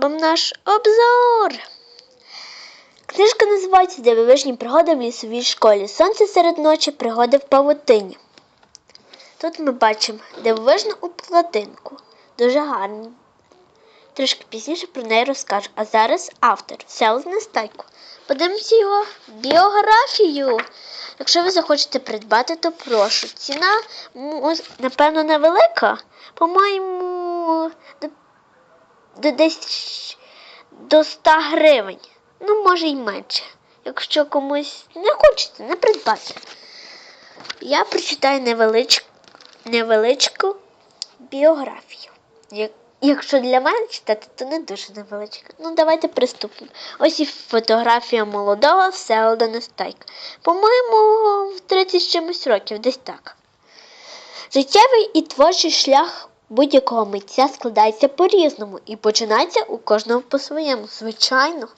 робимо наш обзор. Книжка називається Дивовижні пригоди в лісовій школі. Сонце серед ночі, пригоди в павутині. Тут ми бачимо дивовижну уплатинку. Дуже гарно. Трішки пізніше про неї розкажу. А зараз автор Селз Нестайко. Подивимося його біографію. Якщо ви захочете придбати, то прошу. Ціна, напевно, невелика. По-моєму, десь до 100 гривень. Ну, може й менше. Якщо комусь не хочеться, не придбати. Я прочитаю невелич... невеличку біографію. Як- Якщо для мене читати, то не дуже невеличка. Ну, давайте приступимо. Ось і фотографія молодого Всеволода Нестайка. По-моєму, в 30 з чимось років, десь так. Життєвий і творчий шлях будь-якого митця складається по-різному і починається у кожного по-своєму, звичайно.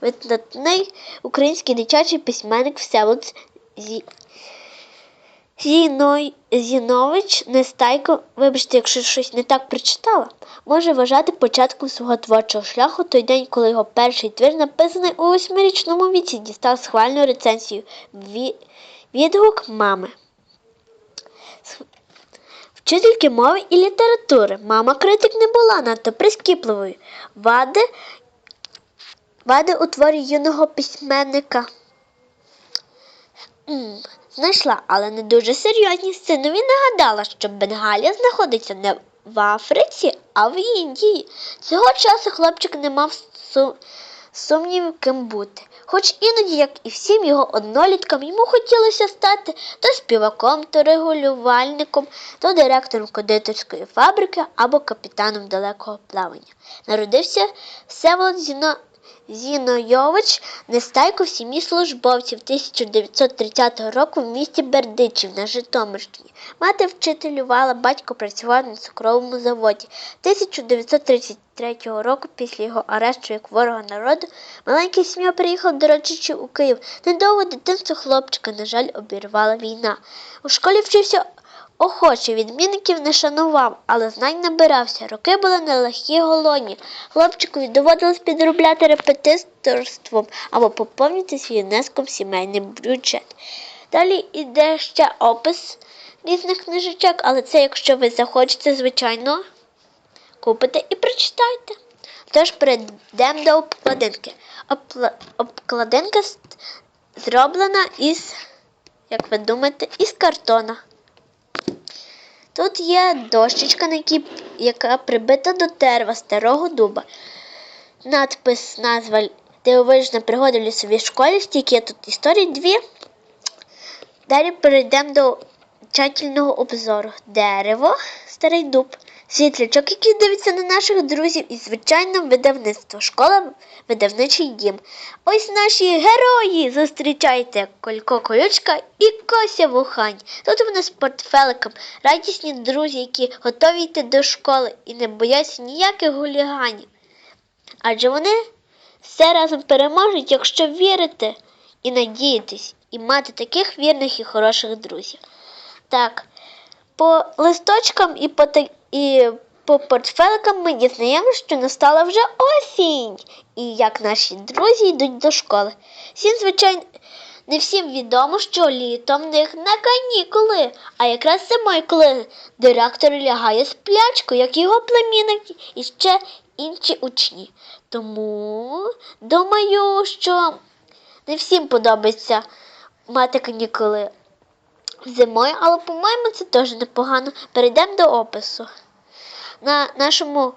Видатний український дитячий письменник Всеволод Зі... Зіной... Зінович Нестайко, вибачте, якщо щось не так прочитала, може вважати початком свого творчого шляху той день, коли його перший твір, написаний у восьмирічному віці, дістав схвальну рецензію Ві... відгук мами. Вчительки мови і літератури. Мама критик не була надто прискіпливою. Вади, вади у творі юного письменника. М, Знайшла, але не дуже серйозні. Синові нагадала, що Бенгалія знаходиться не в Африці, а в Індії. Цього часу хлопчик не мав су- сумнівів ким бути. Хоч іноді, як і всім його одноліткам, йому хотілося стати то співаком, то регулювальником, то директором кондитерської фабрики або капітаном далекого плавання. Народився Всеволод Зіно... Зінойович Нестайко в сім'ї службовців 1930 року в місті Бердичів на Житомирщині. Мати вчителювала, батько працював на цукровому заводі. 1933 року, після його арешту як ворога народу, маленький сім'я приїхав до родичів у Київ. Недовго дитинство хлопчика, на жаль, обірвала війна. У школі вчився охоче, відмінників не шанував, але знань набирався. Роки були нелегкі й голодні. Хлопчикові доводилось підробляти репетиторством або поповнити свій внеском сімейний бюджет. Далі йде ще опис різних книжечок, але це, якщо ви захочете, звичайно, купите і прочитайте. Тож перейдемо до обкладинки. Обкладинка зроблена із, як ви думаєте, із картона. Тут є дощечка, яка прибита до дерева старого дуба. Надпис, назва Дивовижна пригода в лісовій школі, стільки тут історії дві. Далі перейдемо до тщательного обзору. Дерево, старий дуб, світлячок, який дивиться на наших друзів, і звичайно видавництво. Школа видавничий дім. Ось наші герої. Зустрічайте Колько Колючка і Кося Вухань. Тут вони з портфеликом, радісні друзі, які готові йти до школи і не бояться ніяких гуліганів. Адже вони все разом переможуть, якщо вірити і надіятись, і мати таких вірних і хороших друзів. Так, по листочкам і по, та- і по портфеликам ми дізнаємося, що настала вже осінь, і як наші друзі йдуть до школи. Всім, звичайно, не всім відомо, що літом в них на канікули, а якраз зимою, коли директор лягає сплячку, як його племінник і ще інші учні. Тому думаю, що не всім подобається мати канікули зимою, але, по-моєму, це теж непогано. Перейдемо до опису. На нашому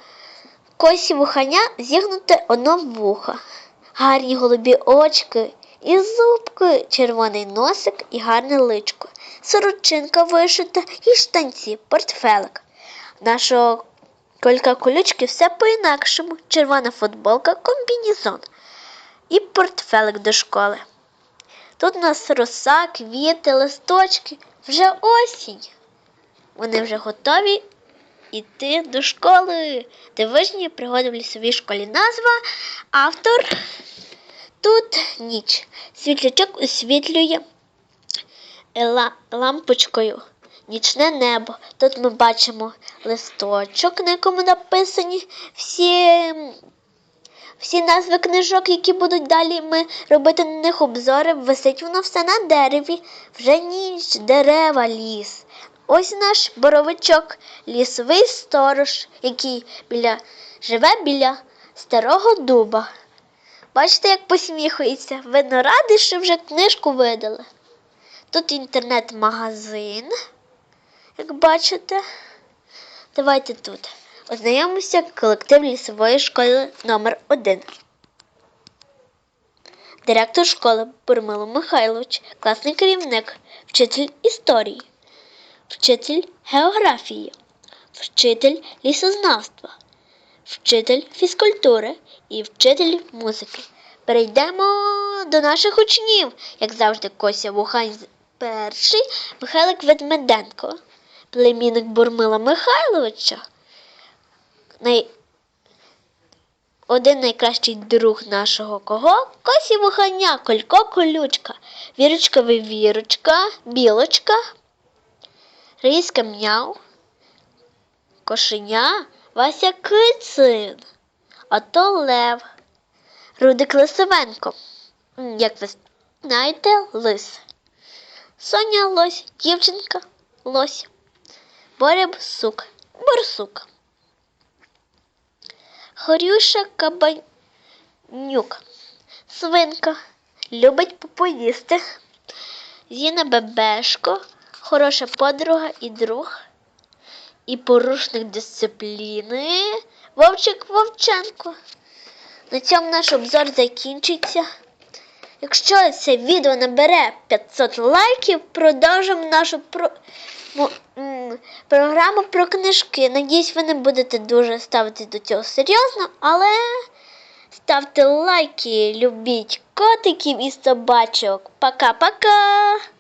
косі вухання зігнуте одно вухо, гарні голубі очки і зубки, червоний носик і гарне личко, сорочинка вишита і штанці, портфелик. Нашого колька колючки все по-інакшому. Червона футболка, комбінізон і портфелик до школи. Тут у нас роса, квіти, листочки. Вже осінь. Вони вже готові йти до школи. Дивижні пригоди в лісовій школі. Назва, автор. Тут ніч. Світлячок освітлює лампочкою. Нічне небо. Тут ми бачимо листочок, на якому написані всі Всі назви книжок, які будуть далі ми робити на них обзори, висить воно все на дереві. Вже ніч, дерева, ліс. Ось наш боровичок, лісовий сторож, який біля, живе біля старого дуба. Бачите, як посміхується. Видно, радий, що вже книжку видали. Тут інтернет-магазин, як бачите. Давайте тут. Ознайомимося колектив лісової школи номер 1 Директор школи Бурмило Михайлович, класний керівник, вчитель історії, вчитель географії, вчитель лісознавства, вчитель фізкультури і вчитель музики. Перейдемо до наших учнів, як завжди, Кося Вухань перший, Михайлик Ведмеденко, племінник Бурмила Михайловича, най... один найкращий друг нашого кого? Косі Вуханя, Колько Колючка, Вірочка Вівірочка, Білочка, Різка М'яв, Кошеня, Вася Кицин, а то Лев, Рудик Лисовенко, як ви знаєте, лис. Соня лось, дівчинка лось. Боря Борсук, борсук. Хорюша Кабанюк, свинка, любить попоїсти. Зіна Бебешко, хороша подруга і друг, і порушник дисципліни Вовчик Вовченко. На цьому наш обзор закінчиться. Якщо це відео набере 500 лайків, продовжимо нашу про... програму про книжки. Надіюсь, ви не будете дуже ставити до цього серйозно, але ставте лайки, любіть котиків і собачок. Пока-пока!